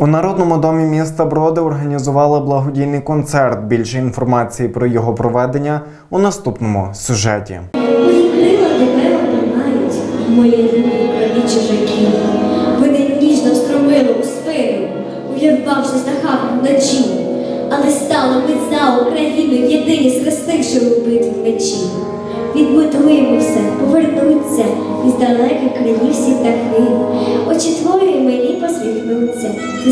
У народному домі міста Броди організували благодійний концерт. Більше інформації про його проведення у наступному сюжеті. Мої крила тебе мої руки крові чужаків. Вони ніжно встромили у спину, увірвавшись на хаву вночі. Але стало мить за Україну єдині схрестивши у битві мечі. Відбудуємо все, повернуться із далеких країв всі птахи. Очі твої мені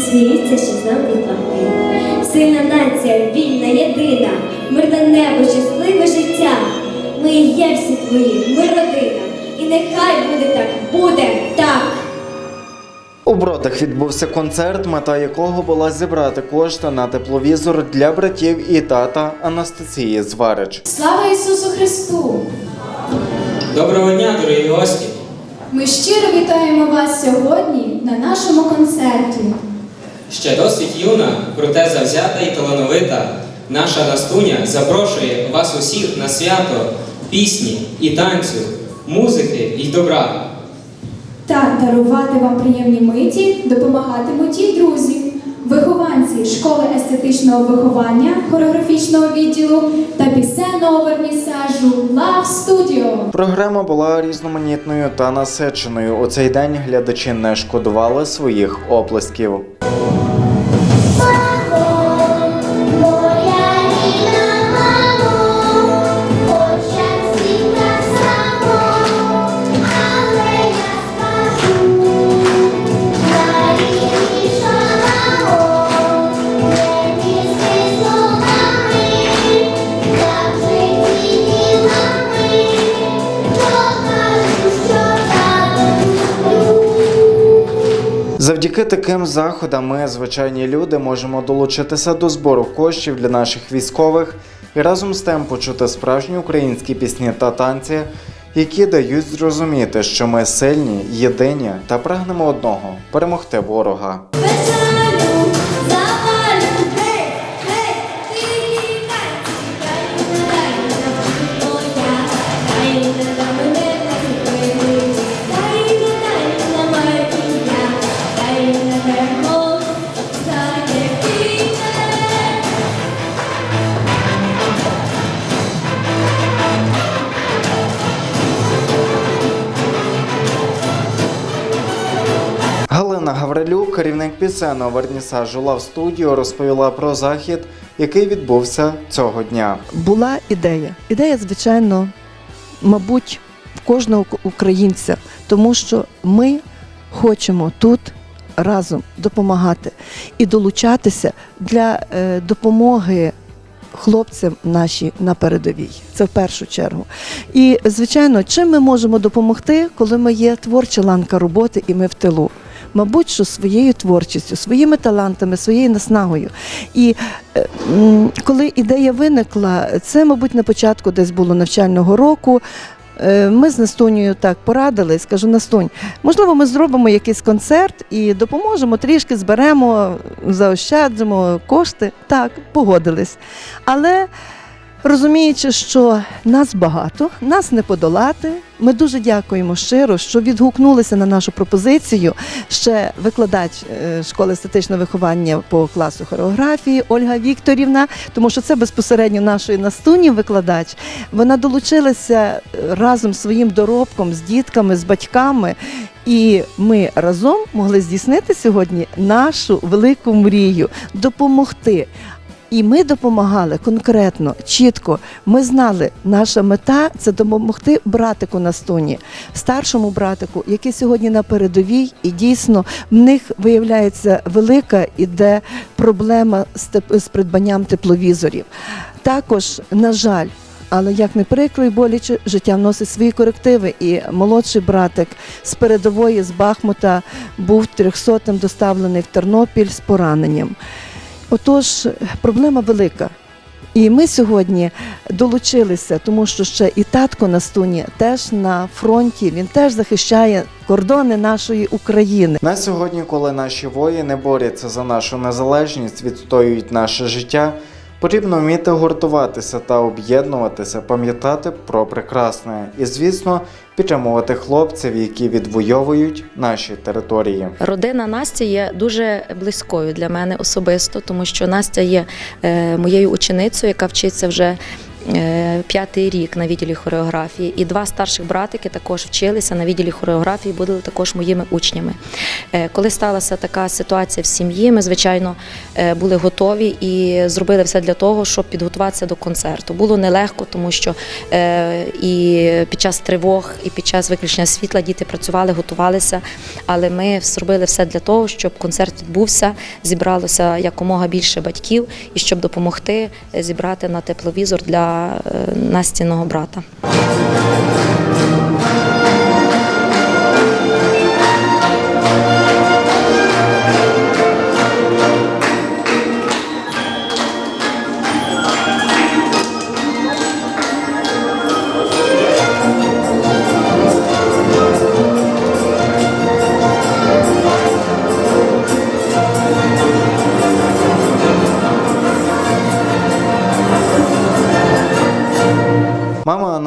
засміються, що знав дітлахи. Сильна нація, вільна, єдина, мирне небо, щасливе життя. Ми є всі твої, ми родина, і нехай буде так, буде так. У Бродах відбувся концерт, мета якого була зібрати кошти на тепловізор для братів і тата Анастасії Зварич. Слава Ісусу Христу! Доброго дня, дорогі гості! Ми щиро вітаємо вас сьогодні на нашому концерті. Ще досить юна, проте завзята і талановита. Наша Настуня запрошує вас усіх на свято пісні і танцю, музики і добра. Та дарувати вам приємні миті допомагатимуть і друзі, вихованці школи естетичного виховання, хореографічного відділу та пісенного вернісажу Love Studio. Програма була різноманітною та насиченою. У цей день глядачі не шкодували своїх оплесків. Завдяки таким заходам ми, звичайні люди, можемо долучитися до збору коштів для наших військових і разом з тим почути справжні українські пісні та танці, які дають зрозуміти, що ми сильні, єдині та прагнемо одного перемогти ворога. Керівник пісенного вернісажу Лав Студіо, розповіла про захід, який відбувся цього дня. була ідея. Ідея, звичайно, мабуть, в кожного українця, тому що ми хочемо тут разом допомагати і долучатися для е, допомоги. Хлопцям наші на передовій, це в першу чергу. І звичайно, чим ми можемо допомогти, коли ми є творча ланка роботи і ми в тилу. Мабуть, що своєю творчістю, своїми талантами, своєю наснагою. І е, коли ідея виникла, це, мабуть, на початку десь було навчального року. Е, Ми з Настунею так порадили, скажу Настунь, можливо, ми зробимо якийсь концерт і допоможемо, трішки зберемо, заощаджимо кошти. Так, погодились. Але розуміючи, що нас багато, нас не подолати. Ми дуже дякуємо щиро, що відгукнулися на нашу пропозицію. Ще викладач е, школи естетичного виховання по класу хореографії Ольга Вікторівна, тому що це безпосередньо нашої настуні викладач. Вона долучилася е, разом з своїм доробком, з дітками, з батьками. І ми разом могли здійснити сьогодні нашу велику мрію допомогти. І ми допомагали конкретно, чітко. Ми знали, наша мета це допомогти братику на стоні, старшому братику, який сьогодні на передовій, і дійсно в них виявляється велика іде проблема з, придбанням тепловізорів. Також, на жаль. Але як не прикро і боляче, життя вносить свої корективи. І молодший братик з передової з Бахмута був 300-м доставлений в Тернопіль з пораненням. Отож, проблема велика. І ми сьогодні долучилися, тому що ще і татко на стуні теж на фронті. Він теж захищає кордони нашої України. На сьогодні, коли наші воїни борються за нашу незалежність, відстоюють наше життя, Потрібно вміти гуртуватися та об'єднуватися, пам'ятати про прекрасне і, звісно, підтримувати хлопців, які відвоюють наші території. Родина Насті є дуже близькою для мене особисто, тому що Настя є е, моєю ученицею, яка вчиться вже. Е, П'ятий рік на відділі хореографії, і два старших братики також вчилися на відділі хореографії, були також моїми учнями. Е, Коли сталася така ситуація в сім'ї, ми звичайно е, були готові і зробили все для того, щоб підготуватися до концерту. Було нелегко, тому що і під час тривог, і під час виключення світла діти працювали, готувалися. Але ми зробили все для того, щоб концерт відбувся, зібралося якомога більше батьків і щоб допомогти зібрати на тепловізор для е, Настіного брата.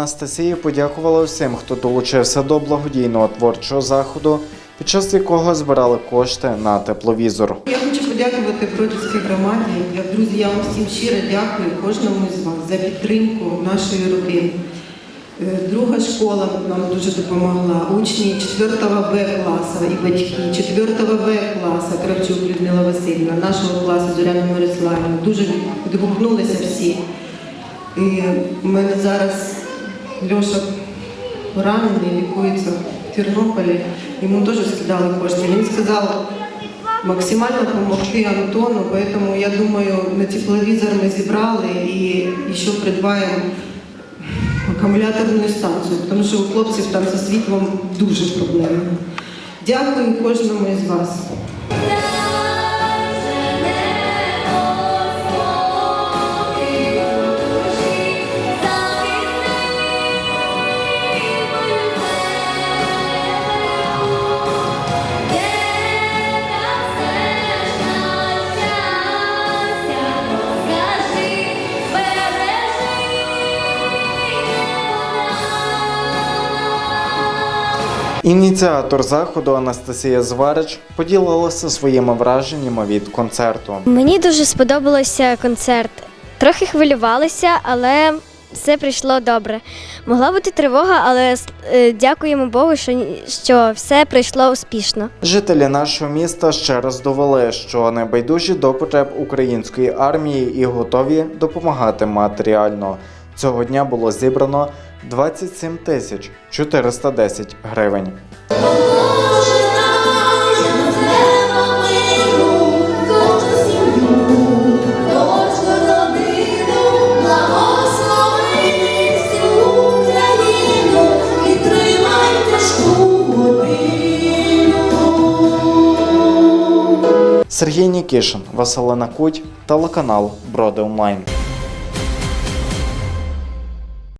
Мама Анастасії подякувала всім, хто долучився до благодійного творчого заходу, під час якого збирали кошти на тепловізор. Я хочу подякувати Бродівській громаді. Я, друзі, я вам всім щиро дякую кожному з вас за підтримку нашої родини. Е, Друга школа нам дуже допомогла. Учні 4 Б класу і батьки 4 В класу Кравчук Людмила Васильівна, нашого класу Зоряна Мирославівна. Дуже відгукнулися всі. І в мене зараз Льоша поранений, лікується в Тернополі. Йому теж скидали кошти. Він сказав максимально допомогти Антону, поэтому я думаю, на тепловізор ми зібрали і ще придбаємо акумуляторну станцію, тому що у хлопців там зі світлом дуже проблеми. Дякую кожному із вас. Ініціатор заходу Анастасія Зварич поділилася своїми враженнями від концерту. Мені дуже сподобався концерт. Трохи хвилювалися, але все прийшло добре. Могла бути тривога, але е, дякуємо Богу, що, що все пройшло успішно. Жителі нашого міста ще раз довели, що небайдужі до потреб української армії і готові допомагати матеріально. Цього дня було зібрано 27 тисяч 410 гривень. Сергій Нікішин, Василина Куть, телеканал Броди Онлайн.